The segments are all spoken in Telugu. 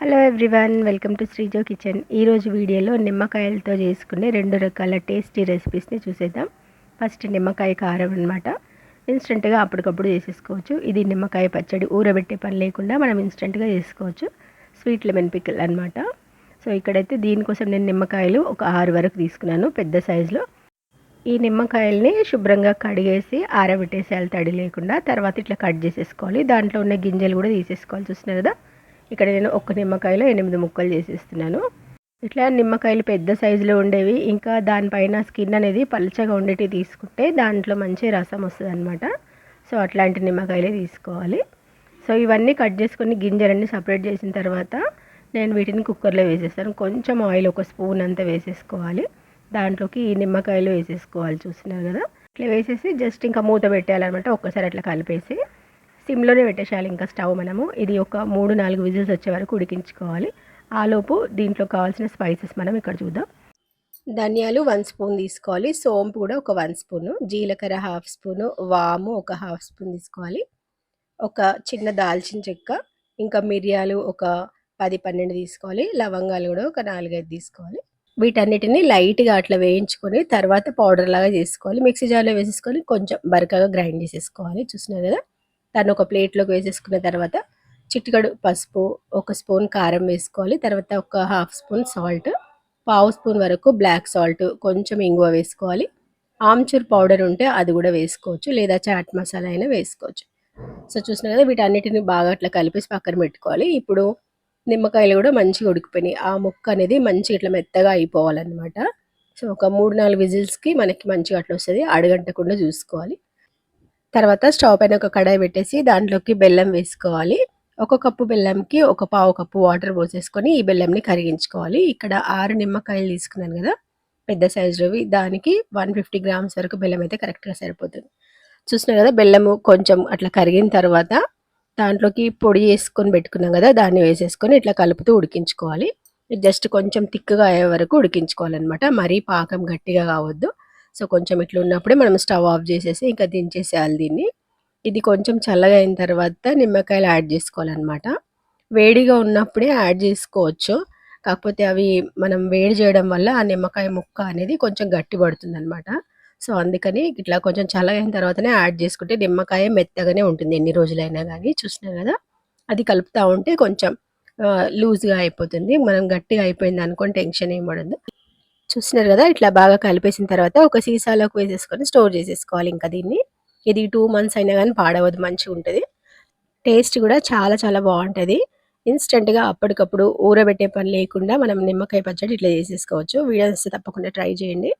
Hello everyone welcome to Sreejo kitchen ఈరోజు వీడియోలో నిమ్మకాయలతో చేసుకునే రెండు రకాల టేస్టీ రెసిపీస్ని చూసేద్దాం. ఫస్ట్ నిమ్మకాయ కారం అనమాట ఇన్స్టెంట్గా అప్పటికప్పుడు చేసేసుకోవచ్చు. ఇది నిమ్మకాయ పచ్చడి ఊరబెట్టే పని లేకుండా మనం ఇన్స్టెంట్గా చేసుకోవచ్చు. స్వీట్ లెమన్ పికిల్ అనమాట సో ఇక్కడైతే దీనికోసం నేను నిమ్మకాయలు ఒక ఆరు వరకు తీసుకున్నాను పెద్ద సైజులో ఈ నిమ్మకాయల్ని శుభ్రంగా కడిగేసి ఆరబెట్టేసేయాలి తడి లేకుండా తర్వాత ఇట్లా కట్ చేసేసుకోవాలి. దాంట్లో ఉన్న గింజలు కూడా తీసేసుకోవాలి చూస్తున్నారు కదా? ఇక్కడ నేను ఒక్క నిమ్మకాయలో ఎనిమిది ముక్కలు చేసేస్తున్నాను. ఇట్లా నిమ్మకాయలు పెద్ద సైజులో ఉండేవి. ఇంకా దానిపైన స్కిన్ అనేది పలుచగా ఉండేవి తీసుకుంటే దాంట్లో మంచి రసం వస్తుంది అనమాట సో అట్లాంటి నిమ్మకాయలే తీసుకోవాలి. సో ఇవన్నీ కట్ చేసుకొని గింజలన్నీ సపరేట్ చేసిన తర్వాత నేను వీటిని కుక్కర్లో వేసేస్తాను. కొంచెం ఆయిల్ ఒక స్పూన్ అంతా వేసేసుకోవాలి. దాంట్లోకి ఈ నిమ్మకాయలు వేసేసుకోవాలి. చూస్తున్నారు కదా? ఇట్లా వేసేసి జస్ట్ ఇంకా మూత పెట్టేయాలన్నమాట. ఒక్కసారి అట్లా కలిపేసి. సిమ్లోనే పెట్టేసేయాలి ఇంకా స్టవ్ మనము. ఇది ఒక మూడు నాలుగు విజిల్స్ వచ్చే వరకు ఉడికించుకోవాలి. ఆలోపు దీంట్లో కావాల్సిన స్పైసెస్ మనం ఇక్కడ చూద్దాం. ధనియాలు వన్ స్పూన్ తీసుకోవాలి. సోంపు కూడా ఒక వన్ స్పూను. జీలకర్ర హాఫ్ స్పూను. వాము ఒక హాఫ్ స్పూన్ తీసుకోవాలి. ఒక చిన్న దాల్చిన చెక్క. ఇంకా మిరియాలు ఒక పది పన్నెండు తీసుకోవాలి. లవంగాలు కూడా ఒక నాలుగైదు తీసుకోవాలి. వీటన్నిటిని లైట్గా అట్లా వేయించుకొని తర్వాత పౌడర్ లాగా చేసుకోవాలి. మిక్సీ జార్లో వేసేసుకొని కొంచెం బరకగా గ్రైండ్ చేసేసుకోవాలి. చూసినారు కదా? దాన్ని ఒక ప్లేట్లోకి వేసేసుకున్న తర్వాత చిటికడు పసుపు ఒక స్పూన్ కారం వేసుకోవాలి. తర్వాత ఒక హాఫ్ స్పూన్ సాల్ట్ పావు స్పూన్ వరకు బ్లాక్ సాల్ట్ కొంచెం ఇంగువ వేసుకోవాలి. ఆమ్చూర్ పౌడర్ ఉంటే అది కూడా వేసుకోవచ్చు. లేదా చాట్ మసాలా అయినా వేసుకోవచ్చు. సో చూసిన కదా వీటన్నిటిని బాగా అట్లా కలిపేసి పక్కన పెట్టుకోవాలి. ఇప్పుడు నిమ్మకాయలు కూడా మంచిగా ఉడికిపోయినాయి. ఆ ముక్క అనేది మంచిగా ఇట్లా మెత్తగా అయిపోవాలన్నమాట. సో ఒక మూడు నాలుగు విజిల్స్కి మనకి మంచిగా అట్లా వస్తుంది. అడగంటకుండా చూసుకోవాలి. తర్వాత స్టవ్ పైన ఒక కడాయి పెట్టేసి దాంట్లోకి బెల్లం వేసుకోవాలి. ఒక కప్పు బెల్లంకి ఒక పావు కప్పు వాటర్ పోసేసుకొని ఈ బెల్లంని కరిగించుకోవాలి. ఇక్కడ ఆరు నిమ్మకాయలు తీసుకున్నాను కదా పెద్ద సైజులోవి దానికి వన్ ఫిఫ్టీ గ్రామ్స్ వరకు బెల్లం అయితే కరెక్ట్గా సరిపోతుంది. చూసినా కదా బెల్లము కొంచెం అట్లా కరిగిన తర్వాత దాంట్లోకి పొడి వేసుకొని పెట్టుకున్నాం కదా దాన్ని వేసేసుకొని ఇట్లా కలుపుతూ ఉడికించుకోవాలి. జస్ట్ కొంచెం తిక్కుగా అయ్యే వరకు ఉడికించుకోవాలన్నమాట. మరీ పాకం గట్టిగా కావద్దు. సో కొంచెం ఇట్లా ఉన్నప్పుడే మనం స్టవ్ ఆఫ్ చేసేసి ఇంకా దించేసేయాలి దీన్ని. ఇది కొంచెం చల్లగా అయిన తర్వాత నిమ్మకాయలు యాడ్ చేసుకోవాలన్నమాట. వేడిగా ఉన్నప్పుడే యాడ్ చేసుకోవచ్చు. కాకపోతే అవి మనం వేడి చేయడం వల్ల ఆ నిమ్మకాయ ముక్క అనేది కొంచెం గట్టి పడుతుంది అనమాట సో అందుకని ఇట్లా కొంచెం చల్లగా అయిన తర్వాతనే యాడ్ చేసుకుంటే నిమ్మకాయ మెత్తగానే ఉంటుంది. ఎన్ని రోజులైనా కానీ చూసినా కదా? అది కలుపుతూ ఉంటే కొంచెం లూజ్గా అయిపోతుంది. మనం గట్టిగా అయిపోయింది అనుకోని టెన్షన్ ఏం పడదు చూస్తున్నారు కదా ఇట్లా బాగా కలిపేసిన తర్వాత ఒక సీసాలోకి వేసేసుకొని స్టోర్ చేసేసుకోవాలి ఇంకా దీన్ని. ఇది టూ మంత్స్ అయినా కానీ పాడవద్దు మంచిగా ఉంటుంది. టేస్ట్ కూడా చాలా చాలా బాగుంటుంది. ఇన్స్టెంట్గా అప్పటికప్పుడు ఊరబెట్టే పని లేకుండా మనం నిమ్మకాయ పచ్చడి ఇట్లా చేసేసుకోవచ్చు. వీడియోస్ తప్పకుండా ట్రై చేయండి.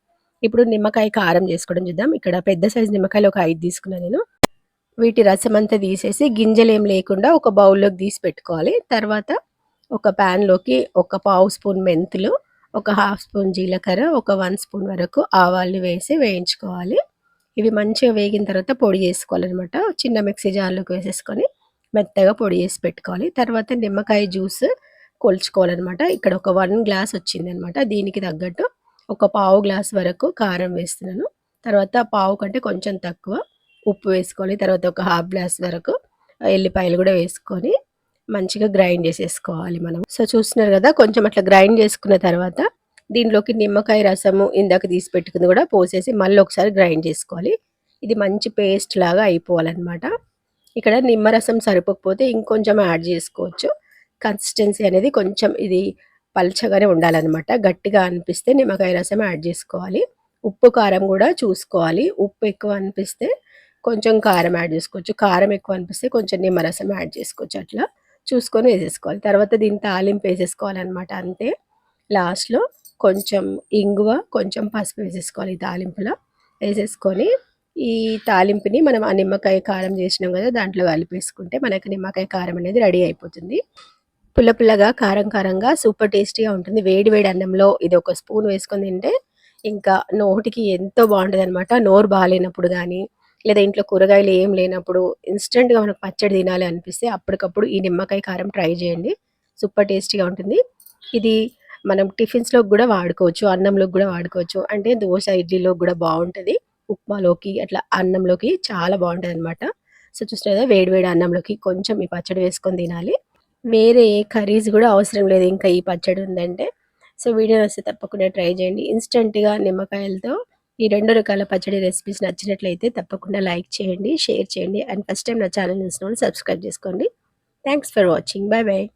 ఇప్పుడు నిమ్మకాయ కారం చేసుకోవడం చూద్దాం. ఇక్కడ పెద్ద సైజు నిమ్మకాయలు ఒక ఐదు తీసుకున్నాను నేను. వీటి రసం అంతా తీసేసి గింజలు ఏం లేకుండా ఒక బౌల్లోకి తీసి పెట్టుకోవాలి. తర్వాత ఒక ప్యాన్లోకి ఒక పావు స్పూన్ మెంతులు ఒక హాఫ్ స్పూన్ జీలకర్ర ఒక వన్ స్పూన్ వరకు ఆవాలు వేసి వేయించుకోవాలి. ఇవి మంచిగా వేగిన తర్వాత పొడి చేసుకోవాలన్నమాట. చిన్న మిక్సీ జార్లోకి వేసేసుకొని మెత్తగా పొడి చేసి పెట్టుకోవాలి. తర్వాత నిమ్మకాయ జ్యూస్ కొలుచుకోవాలన్నమాట. ఇక్కడ ఒక వన్ గ్లాస్ వచ్చింది అనమాట దీనికి తగ్గట్టు ఒక పావు గ్లాస్ వరకు కారం వేస్తున్నాను. తర్వాత పావు కంటే కొంచెం తక్కువ ఉప్పు వేసుకోవాలి. తర్వాత ఒక హాఫ్ గ్లాస్ వరకు ఎల్లిపాయలు కూడా వేసుకొని మంచిగా గ్రైండ్ చేసేసుకోవాలి మనం. సో చూస్తున్నారు కదా కొంచెం అట్లా గ్రైండ్ చేసుకున్న తర్వాత దీంట్లోకి నిమ్మకాయ రసము ఇందాక తీసి పెట్టుకుంది కూడా పోసేసి మళ్ళీ ఒకసారి గ్రైండ్ చేసుకోవాలి. ఇది మంచి పేస్ట్ లాగా అయిపోవాలన్నమాట. ఇక్కడ నిమ్మరసం సరిపోకపోతే ఇంకొంచెం యాడ్ చేసుకోవచ్చు. కన్సిస్టెన్సీ అనేది కొంచెం ఇది పల్చగానే ఉండాలన్నమాట. గట్టిగా అనిపిస్తే నిమ్మకాయ రసం యాడ్ చేసుకోవాలి. ఉప్పు కారం కూడా చూసుకోవాలి. ఉప్పు ఎక్కువ అనిపిస్తే కొంచెం కారం యాడ్ చేసుకోవచ్చు. కారం ఎక్కువ అనిపిస్తే కొంచెం నిమ్మరసం యాడ్ చేసుకోవచ్చు అట్లా. చూసుకొని వేసేసుకోవాలి. తర్వాత దీన్ని తాలింపు వేసేసుకోవాలన్నమాట అంతే. లాస్ట్లో కొంచెం ఇంగువ కొంచెం పసుపు వేసేసుకోవాలి ఈ తాలింపులో. వేసేసుకొని ఈ తాలింపుని మనం ఆ నిమ్మకాయ కారం చేసినాం కదా దాంట్లో కలిపేసుకుంటే మనకి నిమ్మకాయ కారం అనేది రెడీ అయిపోతుంది. పుల్ల పుల్లగా కారం కారంగా సూపర్ టేస్టీగా ఉంటుంది. వేడి వేడి అన్నంలో ఇది ఒక స్పూన్ వేసుకొని తింటే ఇంకా నోటికి ఎంతో బాగుంటుంది అనమాట నోరు బాగాలేనప్పుడు కానీ లేదా ఇంట్లో కూరగాయలు ఏం లేనప్పుడు ఇన్స్టెంట్గా మనకు పచ్చడి తినాలి అనిపిస్తే అప్పటికప్పుడు ఈ నిమ్మకాయ కారం ట్రై చేయండి. సూపర్ టేస్టీగా ఉంటుంది. ఇది మనం టిఫిన్స్లో కూడా వాడుకోవచ్చు అన్నంలోకి కూడా వాడుకోవచ్చు. అంటే దోశ ఇడ్లీలో కూడా బాగుంటుంది. ఉప్మాలోకి అట్లా అన్నంలోకి చాలా బాగుంటుంది అనమాట సో చూసిన వేడి వేడి అన్నంలోకి కొంచెం ఈ పచ్చడి వేసుకొని తినాలి. వేరే ఏ కర్రీస్ కూడా అవసరం లేదు. ఇంకా ఈ పచ్చడి ఉందంటే. సో వీడియో వస్తే తప్పకుండా ట్రై చేయండి. ఇన్స్టెంట్గా నిమ్మకాయలతో ఈ రెండు రకాల పచ్చడి రెసిపీస్ నచ్చినట్లయితే తప్పకుండా లైక్ చేయండి షేర్ చేయండి అండ్ ఫస్ట్ టైం నా ఛానల్ చూసిన వాళ్ళు సబ్స్క్రైబ్ చేసుకోండి. Thanks for watching bye bye